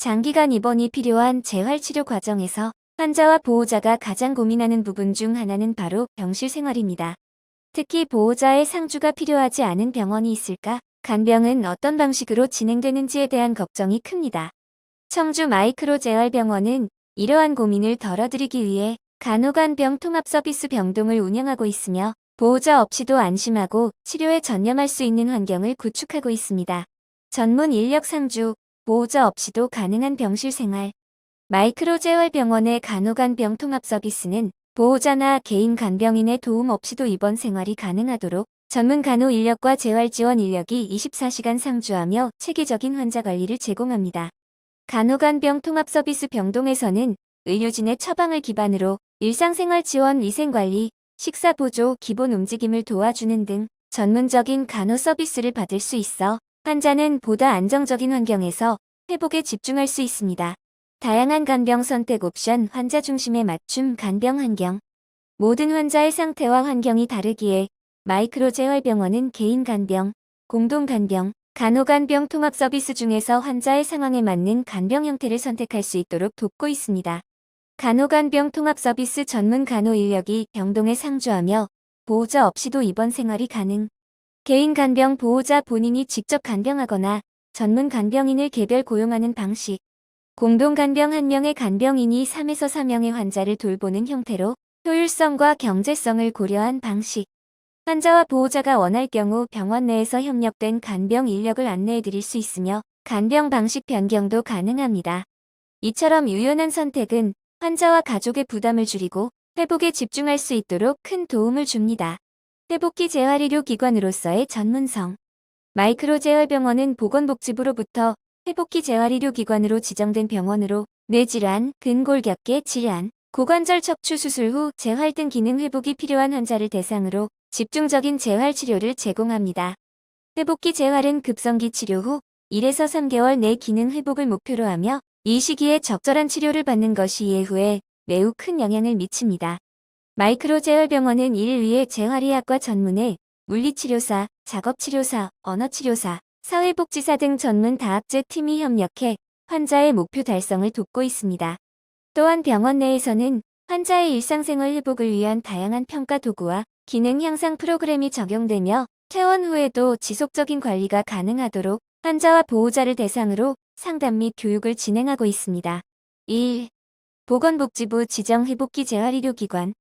장기간 입원이 필요한 재활치료 과정에서 환자와 보호자가 가장 고민하는 부분 중 하나는 바로 병실 생활입니다. 특히 보호자의 상주가 필요하지 않은 병원이 있을까? 간병은 어떤 방식으로 진행되는지에 대한 걱정이 큽니다. 청주 마이크로 재활병원은 이러한 고민을 덜어드리기 위해 간호간병 통합 서비스 병동을 운영하고 있으며 보호자 없이도 안심하고 치료에 전념할 수 있는 환경을 구축하고 있습니다. 전문 인력 상주, 보호자 없이도 가능한 병실 생활. 마이크로 재활병원의 간호간 병 통합 서비스는 보호자나 개인 간병인의 도움 없이도 입원 생활이 가능하도록 전문 간호 인력과 재활 지원 인력이 24시간 상주하며 체계적인 환자 관리를 제공합니다. 간호간병 통합 서비스 병동에서는 의료진의 처방을 기반으로 일상생활 지원 위생관리, 식사 보조, 기본 움직임을 도와주는 등 전문적인 간호 서비스를 받을 수 있어 환자는 보다 안정적인 환경에서 회복에 집중할 수 있습니다. 다양한 간병 선택 옵션 환자 중심에 맞춤 간병 환경 모든 환자의 상태와 환경이 다르기에 마이크로 재활병원은 개인 간병, 공동 간병, 간호간병 통합 서비스 중에서 환자의 상황에 맞는 간병 형태를 선택할 수 있도록 돕고 있습니다. 간호간병 통합 서비스 전문 간호 인력이 병동에 상주하며 보호자 없이도 입원 생활이 가능. 개인 간병 보호자 본인이 직접 간병하거나 전문 간병인을 개별 고용하는 방식. 공동 간병 한 명의 간병인이 3에서 4명의 환자를 돌보는 형태로 효율성과 경제성을 고려한 방식. 환자와 보호자가 원할 경우 병원 내에서 협력된 간병 인력을 안내해 드릴 수 있으며 간병 방식 변경도 가능합니다. 이처럼 유연한 선택은 환자와 가족의 부담을 줄이고 회복에 집중할 수 있도록 큰 도움을 줍니다. 회복기 재활의료 기관으로서의 전문성 마이크로 재활병원은 보건복지부로부터 회복기 재활의료 기관으로 지정된 병원으로 뇌질환, 근골격계 질환, 고관절 척추 수술 후 재활 등 기능 회복이 필요한 환자를 대상으로 집중적인 재활 치료를 제공합니다. 회복기 재활은 급성기 치료 후 1에서 3개월 내 기능 회복을 목표로 하며 이 시기에 적절한 치료를 받는 것이 예후에 매우 큰 영향을 미칩니다. 마이크로 재활병원은 이를 위해 재활의학과 전문의 물리치료사, 작업치료사, 언어치료사, 사회복지사 등 전문 다학제 팀이 협력해 환자의 목표 달성을 돕고 있습니다. 또한 병원 내에서는 환자의 일상생활 회복을 위한 다양한 평가 도구와 기능 향상 프로그램이 적용되며 퇴원 후에도 지속적인 관리가 가능하도록 환자와 보호자를 대상으로 상담 및 교육을 진행하고 있습니다. 1. 보건복지부 지정회복기 재활의료기관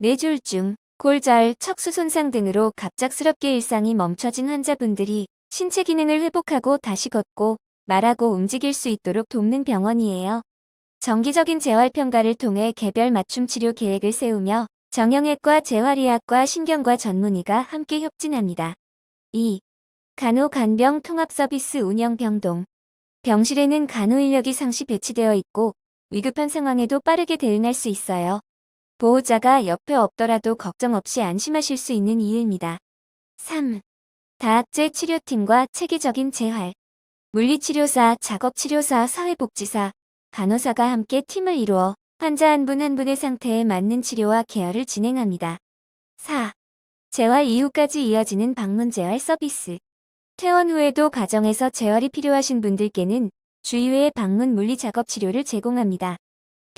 뇌졸중, 골절, 척수 손상 등으로 갑작스럽게 일상이 멈춰진 환자분들이 신체 기능을 회복하고 다시 걷고 말하고 움직일 수 있도록 돕는 병원이에요. 정기적인 재활평가를 통해 개별 맞춤 치료 계획을 세우며 정형외과, 재활의학과, 신경과 전문의가 함께 협진합니다. 2. 간호 간병 통합 서비스 운영 병동 병실에는 간호 인력이 상시 배치되어 있고 위급한 상황에도 빠르게 대응할 수 있어요. 보호자가 옆에 없더라도 걱정 없이 안심하실 수 있는 이유입니다. 3. 다학제 치료팀과 체계적인 재활 물리치료사, 작업치료사, 사회복지사, 간호사가 함께 팀을 이루어 환자 한 분한 분의 상태에 맞는 치료와 케어를 진행합니다. 4. 재활 이후까지 이어지는 방문 재활 서비스 퇴원 후에도 가정에서 재활이 필요하신 분들께는 주의외의 방문 물리 작업 치료를 제공합니다.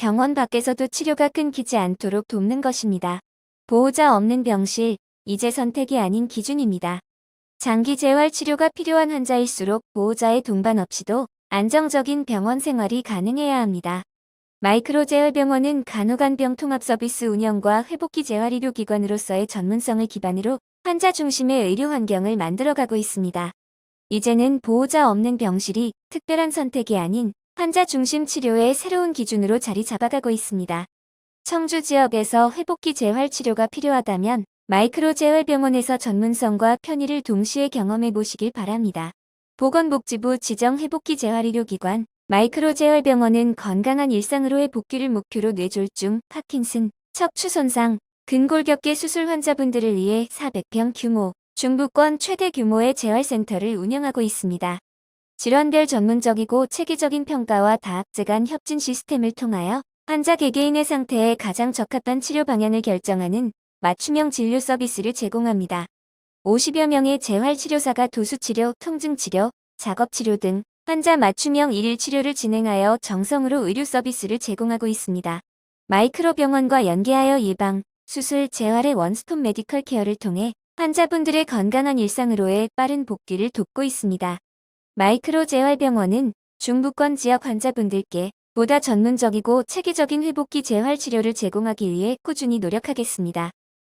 병원 밖에서도 치료가 끊기지 않도록 돕는 것입니다. 보호자 없는 병실, 이제 선택이 아닌 기준입니다. 장기 재활 치료가 필요한 환자일수록 보호자의 동반 없이도 안정적인 병원 생활이 가능해야 합니다. 마이크로 재활병원은 간호간병 통합 서비스 운영과 회복기 재활 의료기관으로서의 전문성을 기반으로 환자 중심의 의료 환경을 만들어가고 있습니다. 이제는 보호자 없는 병실이 특별한 선택이 아닌 환자 중심 치료의 새로운 기준으로 자리 잡아가고 있습니다. 청주 지역에서 회복기 재활 치료가 필요하다면 마이크로 재활병원에서 전문성과 편의를 동시에 경험해 보시길 바랍니다. 보건복지부 지정 회복기 재활의료기관 마이크로 재활병원은 건강한 일상으로의 복귀를 목표로 뇌졸중, 파킨슨, 척추 손상, 근골격계 수술 환자분들을 위해 400평 규모, 중부권 최대 규모의 재활센터를 운영하고 있습니다. 질환별 전문적이고 체계적인 평가와 다학제 간 협진 시스템을 통하여 환자 개개인의 상태에 가장 적합한 치료 방향을 결정하는 맞춤형 진료 서비스를 제공합니다. 50여 명의 재활치료사가 도수치료, 통증치료, 작업치료 등 환자 맞춤형 일일 치료를 진행하여 정성으로 의료 서비스를 제공하고 있습니다. 마이크로 병원과 연계하여 예방, 수술, 재활의 원스톱 메디컬 케어를 통해 환자분들의 건강한 일상으로의 빠른 복귀를 돕고 있습니다. 마이크로 재활병원은 중부권 지역 환자분들께 보다 전문적이고 체계적인 회복기 재활 치료를 제공하기 위해 꾸준히 노력하겠습니다.